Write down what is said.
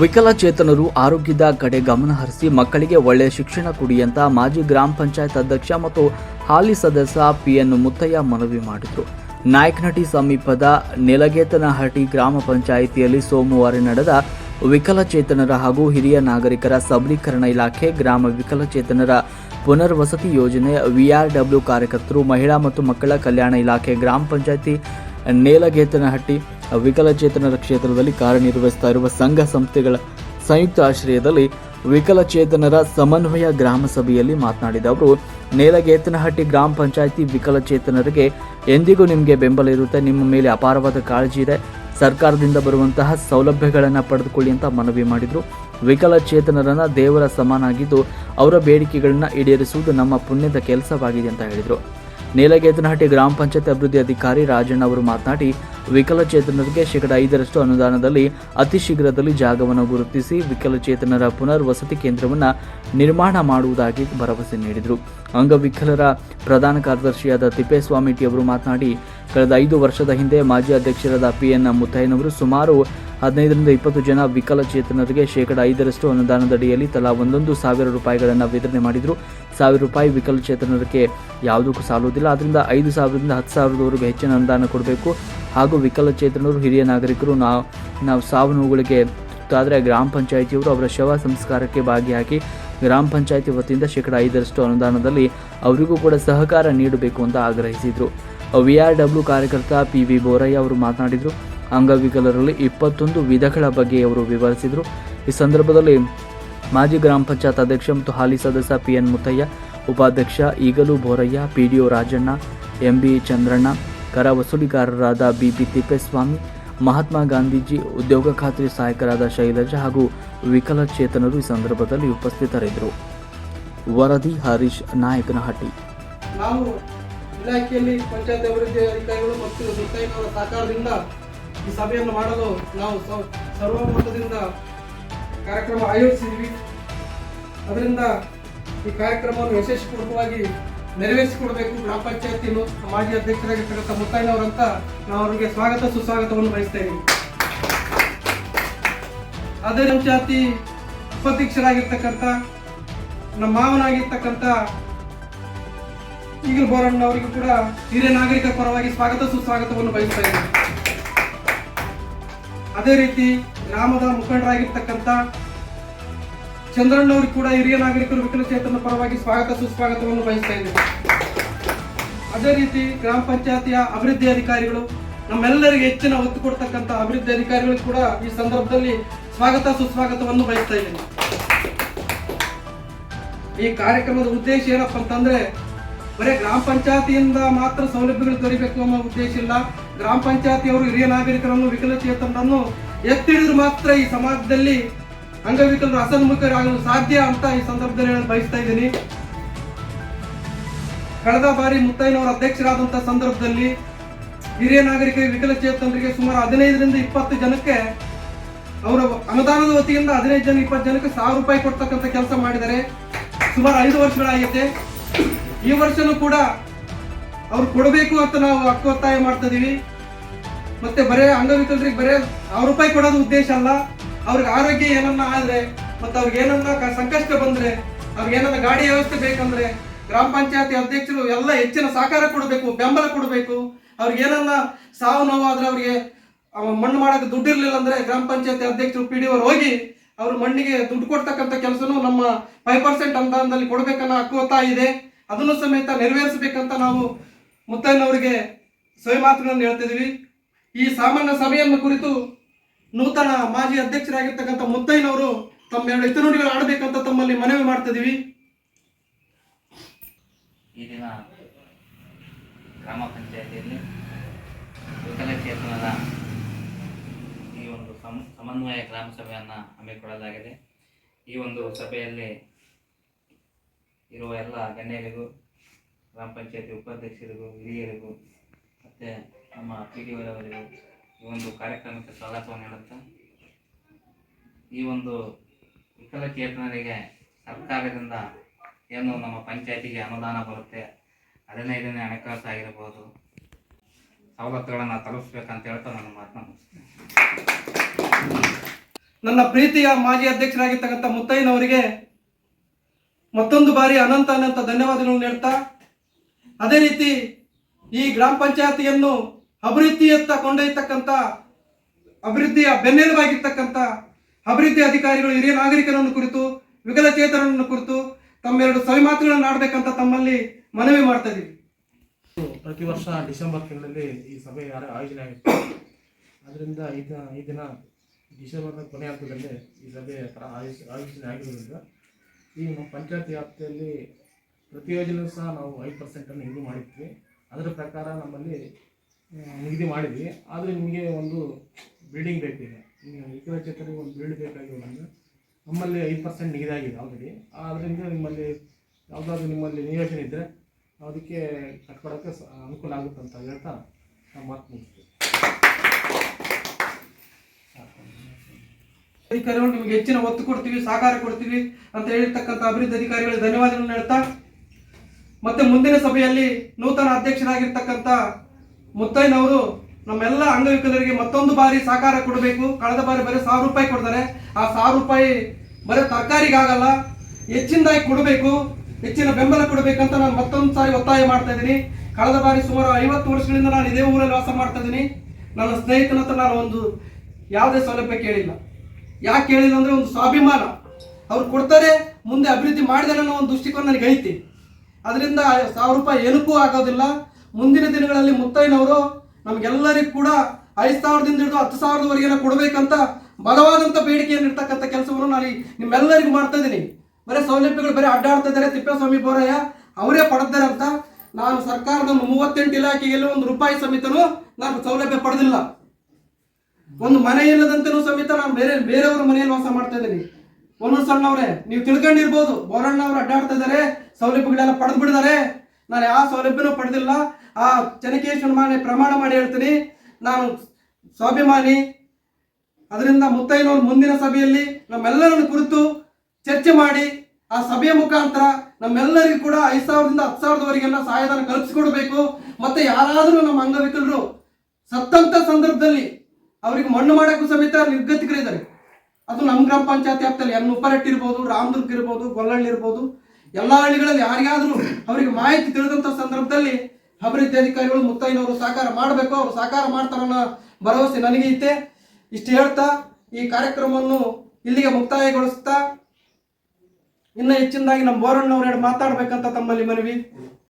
ವಿಕಲಚೇತನರು ಆರೋಗ್ಯದ ಕಡೆ ಗಮನ ಹರಿಸಿ ಮಕ್ಕಳಿಗೆ ಒಳ್ಳೆಯ ಶಿಕ್ಷಣ ಕೊಡಿ ಅಂತ ಮಾಜಿ ಗ್ರಾಮ ಪಂಚಾಯತ್ ಅಧ್ಯಕ್ಷ ಮತ್ತು ಹಾಲಿ ಸದಸ್ಯ ಪಿಎನ್ ಮುತ್ತಯ್ಯ ಮನವಿ ಮಾಡಿದರು. ನಾಯಕನಹಟ್ಟಿ ಸಮೀಪದ ನೆಲಗೇತನಹಟ್ಟಿ ಗ್ರಾಮ ಪಂಚಾಯಿತಿಯಲ್ಲಿ ಸೋಮವಾರ ನಡೆದ ವಿಕಲಚೇತನರ ಹಾಗೂ ಹಿರಿಯ ನಾಗರಿಕರ ಸಬಲೀಕರಣ ಇಲಾಖೆ ಗ್ರಾಮ ವಿಕಲಚೇತನರ ಪುನರ್ವಸತಿ ಯೋಜನೆ ವಿಆರ್ಡಬ್ಲ್ಯೂ ಕಾರ್ಯಕರ್ತರು, ಮಹಿಳಾ ಮತ್ತು ಮಕ್ಕಳ ಕಲ್ಯಾಣ ಇಲಾಖೆ ಗ್ರಾಮ ಪಂಚಾಯಿತಿ ನೇಲಗೇತನಹಟ್ಟಿ ವಿಕಲಚೇತನರ ಕ್ಷೇತ್ರದಲ್ಲಿ ಕಾರ್ಯನಿರ್ವಹಿಸ್ತಾ ಇರುವ ಸಂಘ ಸಂಸ್ಥೆಗಳ ಸಂಯುಕ್ತ ಆಶ್ರಯದಲ್ಲಿ ವಿಕಲಚೇತನರ ಸಮನ್ವಯ ಗ್ರಾಮ ಸಭೆಯಲ್ಲಿ ಮಾತನಾಡಿದ ಅವರು ನೇಲಗೇತನಹಟ್ಟಿ ಗ್ರಾಮ ಪಂಚಾಯಿತಿ ವಿಕಲಚೇತನರಿಗೆ ಎಂದಿಗೂ ನಿಮಗೆ ಬೆಂಬಲ ಇರುತ್ತೆ, ನಿಮ್ಮ ಮೇಲೆ ಅಪಾರವಾದ ಕಾಳಜಿ ಇದೆ, ಸರ್ಕಾರದಿಂದ ಬರುವಂತಹ ಸೌಲಭ್ಯಗಳನ್ನು ಪಡೆದುಕೊಳ್ಳಿ ಅಂತ ಮನವಿ ಮಾಡಿದರು. ವಿಕಲಚೇತನರನ್ನು ದೇವರ ಸಮನಾಗಿದ್ದು, ಅವರ ಬೇಡಿಕೆಗಳನ್ನು ಈಡೇರಿಸುವುದು ನಮ್ಮ ಪುಣ್ಯದ ಕೆಲಸವಾಗಿದೆ ಅಂತ ಹೇಳಿದರು. ನೀಲಗೇತನಹಟ್ಟಿ ಗ್ರಾಮ ಪಂಚಾಯತ್ ಅಭಿವೃದ್ಧಿ ಅಧಿಕಾರಿ ರಾಜಣ್ಣ ಅವರು ಮಾತನಾಡಿ, ವಿಕಲಚೇತನರಿಗೆ ಶೇಕಡ ಐದರಷ್ಟು ಅನುದಾನದಲ್ಲಿ ಅತಿ ಶೀಘ್ರದಲ್ಲಿ ಜಾಗವನ್ನು ಗುರುತಿಸಿ ವಿಕಲಚೇತನರ ಪುನರ್ವಸತಿ ಕೇಂದ್ರವನ್ನು ನಿರ್ಮಾಣ ಮಾಡುವುದಾಗಿ ಭರವಸೆ ನೀಡಿದರು. ಅಂಗವಿಕಲರ ಪ್ರಧಾನ ಕಾರ್ಯದರ್ಶಿಯಾದ ತಿಪ್ಪೇಸ್ವಾಮಿಟಿ ಅವರು ಮಾತನಾಡಿ, ಕಳೆದ ಐದು ವರ್ಷದ ಹಿಂದೆ ಮಾಜಿ ಅಧ್ಯಕ್ಷರಾದ ಪಿ ಎನ್ ಮುತ್ತಯ್ಯನವರು ಸುಮಾರು ಹದಿನೈದರಿಂದ ಇಪ್ಪತ್ತು ಜನ ವಿಕಲಚೇತನರಿಗೆ ಶೇಕಡ ಐದರಷ್ಟು ಅನುದಾನದಡಿಯಲ್ಲಿ ತಲಾ ಒಂದೊಂದು ಸಾವಿರ ರೂಪಾಯಿಗಳನ್ನು ವಿತರಣೆ ಮಾಡಿದರು. ಸಾವಿರ ರೂಪಾಯಿ ವಿಕಲಚೇತನರಿಗೆ ಯಾವುದಕ್ಕೂ ಸಾಲುವುದಿಲ್ಲ. ಆದ್ದರಿಂದ ಐದು ಸಾವಿರದಿಂದ ಹತ್ತು ಸಾವಿರದವರೆಗೆ ಹೆಚ್ಚಿನ ಅನುದಾನ ಕೊಡಬೇಕು. ಹಾಗೂ ವಿಕಲಚೇತನರು ಹಿರಿಯ ನಾಗರಿಕರು, ನಾವು ನಾವು ಸಾವು ನೋವುಗಳಿಗೆ ತುತ್ತಾದರೆ ಗ್ರಾಮ ಪಂಚಾಯಿತಿಯವರು ಅವರ ಶವ ಸಂಸ್ಕಾರಕ್ಕೆ ಭಾಗಿಯಾಗಿ ಗ್ರಾಮ ಪಂಚಾಯಿತಿ ವತಿಯಿಂದ ಶೇಕಡ ಐದರಷ್ಟು ಅನುದಾನದಲ್ಲಿ ಅವರಿಗೂ ಕೂಡ ಸಹಕಾರ ನೀಡಬೇಕು ಅಂತ ಆಗ್ರಹಿಸಿದರು. ವಿ ಆರ್ ಡಬ್ಲ್ಯೂ ಕಾರ್ಯಕರ್ತ ಪಿ ವಿ ಬೋರಯ್ಯ ಅವರು ಮಾತನಾಡಿದರು. ಅಂಗವಿಕಲರಲ್ಲಿ ಇಪ್ಪತ್ತೊಂದು ವಿಧಗಳ ಬಗ್ಗೆ ಅವರು ವಿವರಿಸಿದರು. ಈ ಸಂದರ್ಭದಲ್ಲಿ ಮಾಜಿ ಗ್ರಾಮ ಪಂಚಾಯತ್ ಅಧ್ಯಕ್ಷ ಮತ್ತು ಹಾಲಿ ಸದಸ್ಯ ಪಿ ಎನ್ ಮುತ್ತಯ್ಯ, ಉಪಾಧ್ಯಕ್ಷ ಈಗಲು Borayya O Rajanna M B Chandranna, ಕರ ವಸೂಲಿಗಾರರಾದ ಬಿ ಪಿ ತಿಪ್ಪೇಸ್ವಾಮಿ, ಮಹಾತ್ಮ ಗಾಂಧೀಜಿ, ಉದ್ಯೋಗ ಖಾತ್ರಿ ಸಹಾಯಕರಾದ ಶೈಲಜಾ ಹಾಗೂ ವಿಕಲಚೇತನರು ಈ ಸಂದರ್ಭದಲ್ಲಿ ಉಪಸ್ಥಿತರಿದ್ದರು. ವರದಿ ಹರೀಶ್ ನಾಯಕನಹಟ್ಟಿ. ನಾವು ಇಲಾಖೆಯಲ್ಲಿ ಪಂಚಾಯತ್ ಅಭಿವೃದ್ಧಿ ಅಧಿಕಾರಿಗಳು ಮತ್ತು ಸಹಕಾರದಿಂದ ಈ ಸಭೆಯನ್ನು ಮಾಡಲು ನಾವು ಸರ್ವಮತದಿಂದ ಕಾರ್ಯಕ್ರಮ ಆಯೋಜಿಸಿದ್ವಿ. ಅದರಿಂದ ಈ ಕಾರ್ಯಕ್ರಮವನ್ನು ಯಶಸ್ವಿಪೂರ್ವಕವಾಗಿ ನೆರವೇರಿಸಿಕೊಡಬೇಕು ಗ್ರಾಮ ಪಂಚಾಯತಿ ಮಾಜಿ ಅಧ್ಯಕ್ಷರಾಗಿರ್ತಕ್ಕಂಥ ಮುತ್ತೈನವರಂತ ನಾವು ಅವರಿಗೆ ಸ್ವಾಗತ ಸುಸ್ವಾಗತವನ್ನು ಬಯಸ್ತಾ ಇದ್ದೀವಿ. ಅದೇ ಪಂಚಾಯತಿ ಉಪಾಧ್ಯಕ್ಷರಾಗಿರ್ತಕ್ಕಂಥ, ನಮ್ಮ ಮಾವನಾಗಿರ್ತಕ್ಕಂಥ ಈಗಲ್ ಬೋರಣ್ಣ ಅವರಿಗೂ ಕೂಡ ಹಿರಿಯ ನಾಗರಿಕ ಪರವಾಗಿ ಸ್ವಾಗತ ಸುಸ್ವಾಗತವನ್ನು ಬಯಸ್ತಾ ಇದ್ದೀನಿ ಅದೇ ರೀತಿ ಗ್ರಾಮದ ಮುಖಂಡರಾಗಿರ್ತಕ್ಕಂಥ ಚಂದ್ರಣ್ಣವ್ರಿಗೆ ಕೂಡ ಹಿರಿಯ ನಾಗರಿಕರು ವಿಕಲಚೇತನ ಪರವಾಗಿ ಸ್ವಾಗತ ಸುಸ್ವಾಗತವನ್ನು ಬಯಸ್ತಾ ಇದ್ದೇವೆ ಅದೇ ರೀತಿ ಗ್ರಾಮ ಪಂಚಾಯತಿಯ ಅಭಿವೃದ್ಧಿ ಅಧಿಕಾರಿಗಳು, ನಮ್ಮೆಲ್ಲರಿಗೆ ಹೆಚ್ಚಿನ ಒತ್ತು ಕೊಡ್ತಕ್ಕಂಥ ಅಭಿವೃದ್ಧಿ ಅಧಿಕಾರಿಗಳು ಕೂಡ ಈ ಸಂದರ್ಭದಲ್ಲಿ ಸ್ವಾಗತ ಸುಸ್ವಾಗತವನ್ನು ಬಯಸ್ತಾ ಇದ್ದೀನಿ ಈ ಕಾರ್ಯಕ್ರಮದ ಉದ್ದೇಶ ಏನಪ್ಪ ಅಂತಂದ್ರೆ, ಬರೀ ಗ್ರಾಮ ಪಂಚಾಯತಿಯಿಂದ ಮಾತ್ರ ಸೌಲಭ್ಯಗಳು ದೊರೀಬೇಕು ಅನ್ನೋ ಉದ್ದೇಶ ಇಲ್ಲ. ಗ್ರಾಮ ಪಂಚಾಯತಿಯವರು ಹಿರಿಯ ನಾಗರಿಕರನ್ನು ವಿಕಲಚೇತನರನ್ನು ಎತ್ತಿಡಿದ್ರು ಮಾತ್ರ ಈ ಸಮಾಜದಲ್ಲಿ ಅಂಗವಿಕಲರು ಅಸನ್ಮುಖರಾಗಲು ಸಾಧ್ಯ ಅಂತ ಈ ಸಂದರ್ಭದಲ್ಲಿ ಹೇಳಲು ಬಯಸ್ತಾ ಇದ್ದೀನಿ. ಕಳೆದ ಬಾರಿ ಮುತ್ತೈನವರ ಅಧ್ಯಕ್ಷರಾದಂತಹ ಸಂದರ್ಭದಲ್ಲಿ ಹಿರಿಯ ನಾಗರಿಕ ವಿಕಲಚೇತನರಿಗೆ ಸುಮಾರು ಹದಿನೈದರಿಂದ ಇಪ್ಪತ್ತು ಜನಕ್ಕೆ ಅವರ ಅನುದಾನದ ವತಿಯಿಂದ ಹದಿನೈದು ಜನ, ಇಪ್ಪತ್ತು ಜನಕ್ಕೆ ಸಾವಿರ ರೂಪಾಯಿ ಕೊಡ್ತಕ್ಕಂಥ ಕೆಲಸ ಮಾಡಿದ್ದಾರೆ. ಸುಮಾರು ಐದು ವರ್ಷಗಳಾಗಿದೆ. ಈ ವರ್ಷನೂ ಕೂಡ ಅವ್ರು ಕೊಡಬೇಕು ಅಂತ ನಾವು ಹಕ್ಕು ಒತ್ತಾಯ ಮಾಡ್ತಾ ಇದೀವಿ. ಮತ್ತೆ ಬರೇ ಅಂಗವಿಕಲರಿಗೆ ಬರೇ ಅವ್ರ ರೂಪಾಯಿ ಕೊಡೋದು ಉದ್ದೇಶ ಅಲ್ಲ. ಅವ್ರಿಗೆ ಆರೋಗ್ಯ ಏನನ್ನ ಆದ್ರೆ ಮತ್ತೆ ಅವ್ರಿಗೆ ಏನನ್ನ ಸಂಕಷ್ಟ ಬಂದ್ರೆ, ಅವ್ರಿಗೆ ಏನನ್ನ ಗಾಡಿ ವ್ಯವಸ್ಥೆ ಬೇಕಂದ್ರೆ ಗ್ರಾಮ ಪಂಚಾಯತಿ ಅಧ್ಯಕ್ಷರು ಎಲ್ಲ ಹೆಚ್ಚಿನ ಸಹಕಾರ ಕೊಡಬೇಕು, ಬೆಂಬಲ ಕೊಡಬೇಕು. ಅವ್ರಿಗೆ ಏನನ್ನ ಸಾವು ನೋವು ಆದ್ರೆ ಅವ್ರಿಗೆ ಮಣ್ಣು ಮಾಡೋಕೆ ದುಡ್ಡು ಇರ್ಲಿಲ್ಲ ಅಂದ್ರೆ ಗ್ರಾಮ ಪಂಚಾಯತಿ ಅಧ್ಯಕ್ಷರು ಪಿ ಡಿ ಅವರು ಹೋಗಿ ಅವ್ರ ಮಣ್ಣಿಗೆ ದುಡ್ಡು ಕೊಡ್ತಕ್ಕಂಥ ಕೆಲಸನೂ ನಮ್ಮ ಫೈವ್ ಪರ್ಸೆಂಟ್ ಅನುದಾನದಲ್ಲಿ ಕೊಡಬೇಕನ್ನ ಹಕ್ಕೋತಾ ಇದೆ. ಅದನ್ನು ಸಮೇತ ನೆರವೇರಿಸಬೇಕಂತ ನಾವು ಮುತ್ತಯ್ಯನವರಿಗೆ ಸವಿ ಮಾತುಗಳನ್ನು ಹೇಳ್ತಿದೀವಿ ಈ ಸಾಮಾನ್ಯ ಸಭೆಯನ್ನು ಕುರಿತು ನೂತನ ಮಾಜಿ ಅಧ್ಯಕ್ಷರಾಗಿರ್ತಕ್ಕಂಥ ಮುತ್ತೈನವರು ತಮ್ಮ ಎರಡು ಹಿತನುಡಿಗಳು ಆಡಬೇಕಂತ ತಮ್ಮಲ್ಲಿ ಮನವಿ ಮಾಡ್ತಿದ್ದೀವಿ. ಈ ದಿನ ಗ್ರಾಮ ಪಂಚಾಯತಿಯಲ್ಲಿ ವಿಕಲಚೇತನದ ಈ ಒಂದು ಸಮ, ಸಮನ್ವಯ ಗ್ರಾಮ ಸಭೆಯನ್ನು ಹಮ್ಮಿಕೊಳ್ಳಲಾಗಿದೆ. ಈ ಒಂದು ಸಭೆಯಲ್ಲಿ ಇರುವ ಎಲ್ಲ ಗಣ್ಯರಿಗೂ, ಗ್ರಾಮ ಪಂಚಾಯತಿ ಉಪಾಧ್ಯಕ್ಷರಿಗೂ, ಹಿರಿಯರಿಗೂ ಮತ್ತು ನಮ್ಮ ಪಿ ಡಿ ಈ ಒಂದು ಕಾರ್ಯಕ್ರಮಕ್ಕೆ ಸ್ವಾಗತವನ್ನು ನೀಡುತ್ತಾ ಈ ಒಂದು ವಿಕಲಚೇತನರಿಗೆ ಸರ್ಕಾರದಿಂದ ಏನು ನಮ್ಮ ಪಂಚಾಯತಿಗೆ ಅನುದಾನ ಬರುತ್ತೆ ಹದಿನೈದನೇ ಹಣಕಾಸು ಆಗಿರ್ಬೋದು, ಸವಲತ್ತುಗಳನ್ನು ತಲುಪಿಸ್ಬೇಕಂತ ಹೇಳ್ತಾ ನನ್ನ ಮಾತನ್ನ ನನ್ನ ಪ್ರೀತಿಯ ಮಾಜಿ ಅಧ್ಯಕ್ಷರಾಗಿರ್ತಕ್ಕಂಥ ಮುತ್ತಯ್ಯನವರಿಗೆ ಮತ್ತೊಂದು ಬಾರಿ ಅನಂತ ಅನಂತ ಧನ್ಯವಾದಗಳನ್ನು ನೀಡ್ತಾ ಅದೇ ರೀತಿ ಈ ಗ್ರಾಮ ಪಂಚಾಯತಿಯನ್ನು ಅಭಿವೃದ್ಧಿಯತ್ತ ಕೊಂಡೊಯ್ತಕ್ಕಂಥ ಅಭಿವೃದ್ಧಿಯ ಬೆನ್ನೆಲುಬಾಗಿರ್ತಕ್ಕಂಥ ಅಭಿವೃದ್ಧಿ ಅಧಿಕಾರಿಗಳು, ಹಿರಿಯ ನಾಗರಿಕರನ್ನು ಕುರಿತು, ವಿಕಲಚೇತನರನ್ನು ಕುರಿತು ತಮ್ಮೆರಡು ಸವಿ ಮಾತುಗಳನ್ನು ಆಡಬೇಕಂತ ತಮ್ಮಲ್ಲಿ ಮನವಿ ಮಾಡ್ತಾ ಇದ್ದೀವಿ ಪ್ರತಿ ವರ್ಷ ಡಿಸೆಂಬರ್ ತಿಂಗಳಲ್ಲಿ ಈ ಸಭೆ ಆಯೋಜನೆ ಆಗುತ್ತೆ. ಅದರಿಂದ ಈಗ ಈ ದಿನ ಡಿಸೆಂಬರ್ನ ಕೊನೆ ಹಂತದಲ್ಲಿ ಈ ಸಭೆ ಆಯೋಜನೆ ಆಗಿರೋದ್ರಿಂದ ಈ ನಮ್ಮ ಪಂಚಾಯತ್ ವ್ಯಾಪ್ತಿಯಲ್ಲಿ ಪ್ರತಿ ಯೋಜನೆಯೂ ಸಹ ನಾವು ಐದು ಪರ್ಸೆಂಟನ್ನು ಇದು ಮಾಡಿದ್ವಿ ಅದರ ಪ್ರಕಾರ ನಮ್ಮಲ್ಲಿ ನಿಗದಿ ಮಾಡಿದ್ವಿ. ಆದರೆ ನಿಮಗೆ ಒಂದು ಬಿಲ್ಡಿಂಗ್ ಬೇಕಿದೆ. ಈಗ ವಿಕಲಚೇತನಿಗೆ ಒಂದು ಬಿಲ್ಡ್ ಬೇಕಾಗಿರೋದ್ರಿಂದ ನಮ್ಮಲ್ಲಿ ಐದು ಪರ್ಸೆಂಟ್ ನಿಗದಿ ಆಗಿದೆ ಆಲ್ರೆಡಿ ಆದ್ದರಿಂದ ನಿಮ್ಮಲ್ಲಿ ಯಾವುದಾದ್ರೂ ನಿಮ್ಮಲ್ಲಿ ನಿಯೋಜನೆ ಇದ್ದರೆ ಅದಕ್ಕೆ ಕಟ್ಕೊಡೋಕ್ಕೆ ಅನುಕೂಲ ಆಗುತ್ತೆ ಅಂತ ಹೇಳ್ತಾ ನಮ್ಮ ಮಾತು ಮುಗಿಸ್ತೀವಿ ಅಧಿಕಾರಿಗಳು ನಿಮಗೆ ಹೆಚ್ಚಿನ ಒತ್ತು ಕೊಡ್ತೀವಿ, ಸಹಕಾರ ಕೊಡ್ತೀವಿ ಅಂತ ಹೇಳಿರ್ತಕ್ಕಂಥ ಅಭಿವೃದ್ಧಿ ಅಧಿಕಾರಿಗಳಿಗೆ ಧನ್ಯವಾದಗಳನ್ನು ಹೇಳ್ತಾ ಮತ್ತೆ ಮುಂದಿನ ಸಭೆಯಲ್ಲಿ ನೂತನ ಅಧ್ಯಕ್ಷರಾಗಿರ್ತಕ್ಕಂಥ ಮುತ್ತಯ್ಯನವರು ನಮ್ಮೆಲ್ಲ ಅಂಗವಿಕಲರಿಗೆ ಮತ್ತೊಂದು ಬಾರಿ ಸಹಕಾರ ಕೊಡಬೇಕು. ಕಳೆದ ಬಾರಿ ಬರೀ ಸಾವಿರ ರೂಪಾಯಿ ಕೊಡ್ತಾರೆ. ಆ ಸಾವಿರ ರೂಪಾಯಿ ಬರೀ ತರಕಾರಿಗಾಗಲ್ಲ, ಹೆಚ್ಚಿನದಾಗಿ ಕೊಡಬೇಕು, ಹೆಚ್ಚಿನ ಬೆಂಬಲ ಕೊಡಬೇಕಂತ ನಾನು ಮತ್ತೊಂದು ಸಾರಿ ಒತ್ತಾಯ ಮಾಡ್ತಾ ಇದ್ದೀನಿ. ಕಳೆದ ಬಾರಿ ಸುಮಾರು ಐವತ್ತು ವರ್ಷಗಳಿಂದ ನಾನು ಇದೇ ಊರಲ್ಲಿ ವಾಸ ಮಾಡ್ತಾ ಇದ್ದೀನಿ. ನನ್ನ ಸ್ನೇಹಿತನ ಹತ್ರ ನಾನು ಒಂದು ಯಾವುದೇ ಸೌಲಭ್ಯ ಕೇಳಿಲ್ಲ. ಯಾಕೆ ಕೇಳಿಲ್ಲ ಅಂದರೆ ಒಂದು ಸ್ವಾಭಿಮಾನ. ಅವ್ರು ಕೊಡ್ತಾರೆ, ಮುಂದೆ ಅಭಿವೃದ್ಧಿ ಮಾಡಿದಾರೆ ಅನ್ನೋ ಒಂದು ದೃಷ್ಟಿಕೋನ ನನಗೆ ಐತಿ ಅದರಿಂದ ಸಾವಿರ ರೂಪಾಯಿ ಏನಕ್ಕೂ ಆಗೋದಿಲ್ಲ. ಮುಂದಿನ ದಿನಗಳಲ್ಲಿ ಮುತ್ತೈನವರು ನಮಗೆಲ್ಲರಿಗೂ ಕೂಡ ಐದು ಸಾವಿರದಿಂದ ಹಿಡಿದು ಹತ್ತು ಸಾವಿರದವರೆಗೆ ಕೊಡಬೇಕಂತ ಬಲವಾದಂಥ ಬೇಡಿಕೆಯನ್ನು ಇರ್ತಕ್ಕಂಥ ಕೆಲಸವನ್ನು ನಾನು ನಿಮ್ಮೆಲ್ಲರಿಗೂ ಮಾಡ್ತಾ ಇದ್ದೀನಿ. ಬರೀ ಸೌಲಭ್ಯಗಳು ಬರೀ ಅಡ್ಡಾಡ್ತಾ ಇದ್ದಾರೆ. ತಿಪ್ಪೇಸ್ವಾಮಿ ಬೋರಯ್ಯ ಅವರೇ ಪಡೆದಾರೆ ಅಂತ ನಾನು ಸರ್ಕಾರದ ಮೂವತ್ತೆಂಟು ಇಲಾಖೆಯಲ್ಲಿ ಒಂದು ರೂಪಾಯಿ ಸಮೇತನೂ ನಾನು ಸೌಲಭ್ಯ ಪಡೆದಿಲ್ಲ. ಒಂದು ಮನೆ ಇಲ್ಲದಂತೆನೂ ಸಮೇತ ನಾನು ಬೇರೆ, ಬೇರೆಯವರ ಮನೆಯಲ್ಲಿ ವಾಸ ಮಾಡ್ತಾ ಇದ್ದೀನಿ. ಒಂದೊಂದು ಸಣ್ಣವ್ರೆ, ನೀವು ತಿಳ್ಕೊಂಡಿರ್ಬೋದು. ಬೋರಣ್ಣವ್ರು ಅಡ್ಡಾಡ್ತಾ ಇದ್ದಾರೆ. ಸೌಲಭ್ಯಗಳೆಲ್ಲ ಪಡೆದು ಬಿಡಿದ್ದಾರೆ ನಾನು ಯಾವ ಸೌಲಭ್ಯನೂ ಪಡೆದಿಲ್ಲ. ಆ ಚನಕೇಶ್ವರ ಮಾನೆ ಪ್ರಮಾಣ ಮಾಡಿ ಹೇಳ್ತೀನಿ. ನಾನು ಸ್ವಾಭಿಮಾನಿ. ಅದರಿಂದ ಮುತ್ತೈನವ್ರ ಮುಂದಿನ ಸಭೆಯಲ್ಲಿ ನಮ್ಮೆಲ್ಲರನ್ನು ಕುರಿತು ಚರ್ಚೆ ಮಾಡಿ, ಆ ಸಭೆಯ ಮುಖಾಂತರ ನಮ್ಮೆಲ್ಲರಿಗೂ ಕೂಡ ಐದು ಸಾವಿರದಿಂದ ಹತ್ತು ಸಾವಿರದವರೆಗೆಲ್ಲ ಸಹಾಯಧನ ಕಲ್ಪಿಸಿಕೊಡ್ಬೇಕು. ಮತ್ತೆ ಯಾರಾದರೂ ನಮ್ಮ ಅಂಗವಿಕಲರು ಸತ್ತಂತ ಸಂದರ್ಭದಲ್ಲಿ ಅವರಿಗೆ ಮಣ್ಣು ಮಾಡೋಕ್ಕೂ ಸಮೇತ ನಿರ್ಗತಿಕರಿದ್ದಾರೆ. ಅದು ನಮ್ಮ ಗ್ರಾಮ ಪಂಚಾಯತ್ ವ್ಯಾಪ್ತಿಯಲ್ಲಿ ಎನ್ ಉಪ್ಪರಟ್ಟಿ ಇರ್ಬೋದು, ರಾಮದುರ್ಗ ಇರ್ಬೋದು, ಗೊಲ್ಲಳ್ಳಿ ಇರ್ಬೋದು. ಎಲ್ಲ ಹಳ್ಳಿಗಳಲ್ಲಿ ಯಾರಿಗಾದ್ರೂ ಅವರಿಗೆ ಮಾಹಿತಿ ತಿಳಿದಂಥ ಸಂದರ್ಭದಲ್ಲಿ ಅಭಿವೃದ್ಧಿ ಅಧಿಕಾರಿಗಳು ಮುತ್ತೈನವರು ಸಹಕಾರ ಮಾಡಬೇಕು, ಅವರು ಸಹಕಾರ ಮಾಡ್ತಾರನ್ನೋ ಭರವಸೆ ನನಗೆ ಐತೆ. ಇಷ್ಟು ಹೇಳ್ತಾ ಈ ಕಾರ್ಯಕ್ರಮವನ್ನು ಇಲ್ಲಿಗೆ ಮುಕ್ತಾಯಗೊಳಿಸ್ತಾ. ಇನ್ನು ಹೆಚ್ಚಿನದಾಗಿ ನಮ್ಮ ಬೋರಣ್ಣವ್ರು ಮಾತಾಡ್ಬೇಕಂತ ತಮ್ಮಲ್ಲಿ ಮನವಿ.